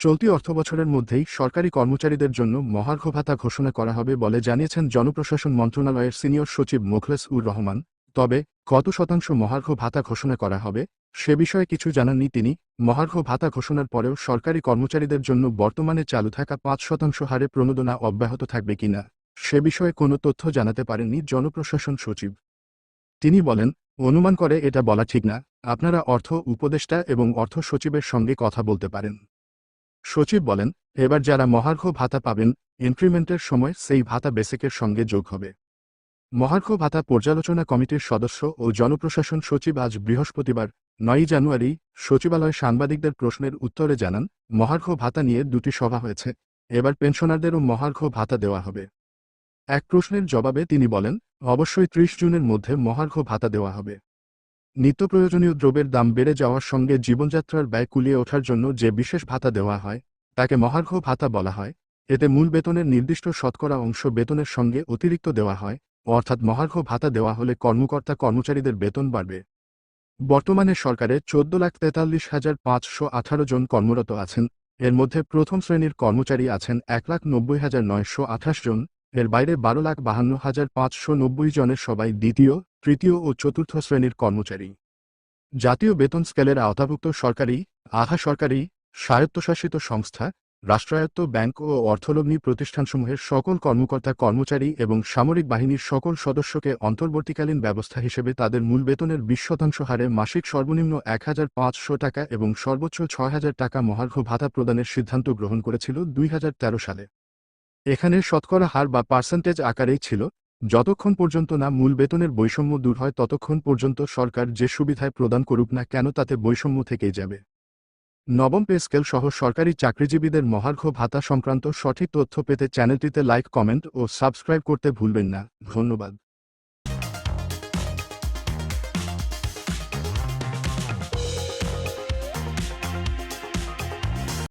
চলতি অর্থবছরের মধ্যেই সরকারি কর্মচারীদের জন্য মহার্ঘ ভাতা ঘোষণা করা হবে বলে জানিয়েছেন জনপ্রশাসন মন্ত্রণালয়ের সিনিয়র সচিব মোখলেস উর রহমান। তবে, কত শতাংশ মহার্ঘ ভাতা ঘোষণা করা হবে, সে বিষয়ে কিছু জানাননি তিনি। মহার্ঘ ভাতা ঘোষণার পরেও সরকারি কর্মচারীদের জন্য বর্তমানে চালু থাকা পাঁচ শতাংশ হারে প্রণোদনা অব্যাহত থাকবে কিনা সে বিষয়ে কোনো তথ্য জানাতে পারেননি জনপ্রশাসন সচিব। তিনি বলেন, অনুমান করে এটা বলা ঠিক না। আপনারা অর্থ উপদেষ্টা এবং অর্থ সচিবের সঙ্গে কথা বলতে পারেন। সচিব বলেন, এবার যারা মহার্ঘ ভাতা পাবেন ইনক্রিমেন্টের সময় সেই ভাতা বেসিকের সঙ্গে যোগ হবে। মহার্ঘ ভাতা পর্যালোচনা কমিটির সদস্য ও জনপ্রশাসন সচিব আজ বৃহস্পতিবার, নয়ই জানুয়ারি, সচিবালয়ে সাংবাদিকদের প্রশ্নের উত্তরে জানান, মহার্ঘ ভাতা নিয়ে দুটি সভা হয়েছে, এবার পেনশনারদেরও মহার্ঘ ভাতা দেওয়া হবে। এক প্রশ্নের জবাবে তিনি বলেন, অবশ্যই ত্রিশ জুনের মধ্যে মহার্ঘ ভাতা দেওয়া হবে। নিত্য প্রয়োজনীয় দ্রব্যের দাম বেড়ে যাওয়ার সঙ্গে জীবনযাত্রার ব্যয় কুলিয়ে ওঠার জন্য যে বিশেষ ভাতা দেওয়া হয়, তাকে মহার্ঘ ভাতা বলা হয়। এতে মূল বেতনের নির্দিষ্ট শতকরা অংশ বেতনের সঙ্গে অতিরিক্ত দেওয়া হয়, অর্থাৎ মহার্ঘ ভাতা দেওয়া হলে কর্মকর্তা কর্মচারীদের বেতন বাড়বে। বর্তমানে সরকারে চোদ্দ লাখ তেতাল্লিশ হাজার পাঁচশো আঠারো জন কর্মরত আছেন। এর মধ্যে প্রথম শ্রেণির কর্মচারী আছেন এক লাখ নব্বই হাজার নয়শো আঠাশ জন। এর বাইরে বারো লাখ বাহান্ন হাজার পাঁচশো নব্বই জনের সবাই দ্বিতীয় তৃতীয় ও চতুর্থ শ্রেণির কর্মচারী। জাতীয় বেতন স্কেলের আওতাভুক্ত সরকারি, আধা সরকারি, স্বায়ত্তশাসিত সংস্থা, রাষ্ট্রায়ত্ত ব্যাংক ও অর্থলগ্নি প্রতিষ্ঠানসমূহের সকল কর্মকর্তা কর্মচারী এবং সামরিক বাহিনীর সকল সদস্যকে অন্তর্বর্তীকালীন ব্যবস্থা হিসেবে তাদের মূল বেতনের বিশ শতাংশ হারে মাসিক সর্বনিম্ন এক হাজার পাঁচশো টাকা এবং সর্বোচ্চ ছয় হাজার টাকা মহার্ঘ ভাতা প্রদানের সিদ্ধান্ত গ্রহণ করেছিল দুই হাজার তেরো সালে। এখানে শতকরা হার বা পার্সেন্টেজ আকারেই ছিল যতক্ষণ পর্যন্ত না মূল বেতনের বৈষম্য দূর হয়, ততক্ষণ পর্যন্ত সরকার যে সুবিধায় প্রদান করুক না কেন তাতে বৈষম্য থেকেই যাবে। নবম পে স্কেল সহ সরকারি চাকরিজীবীদের মহার্ঘ ভাতা সংক্রান্ত সঠিক তথ্য পেতে চ্যানেলটিতে লাইক, কমেন্ট ও সাবস্ক্রাইব করতে ভুলবেন না। ধন্যবাদ।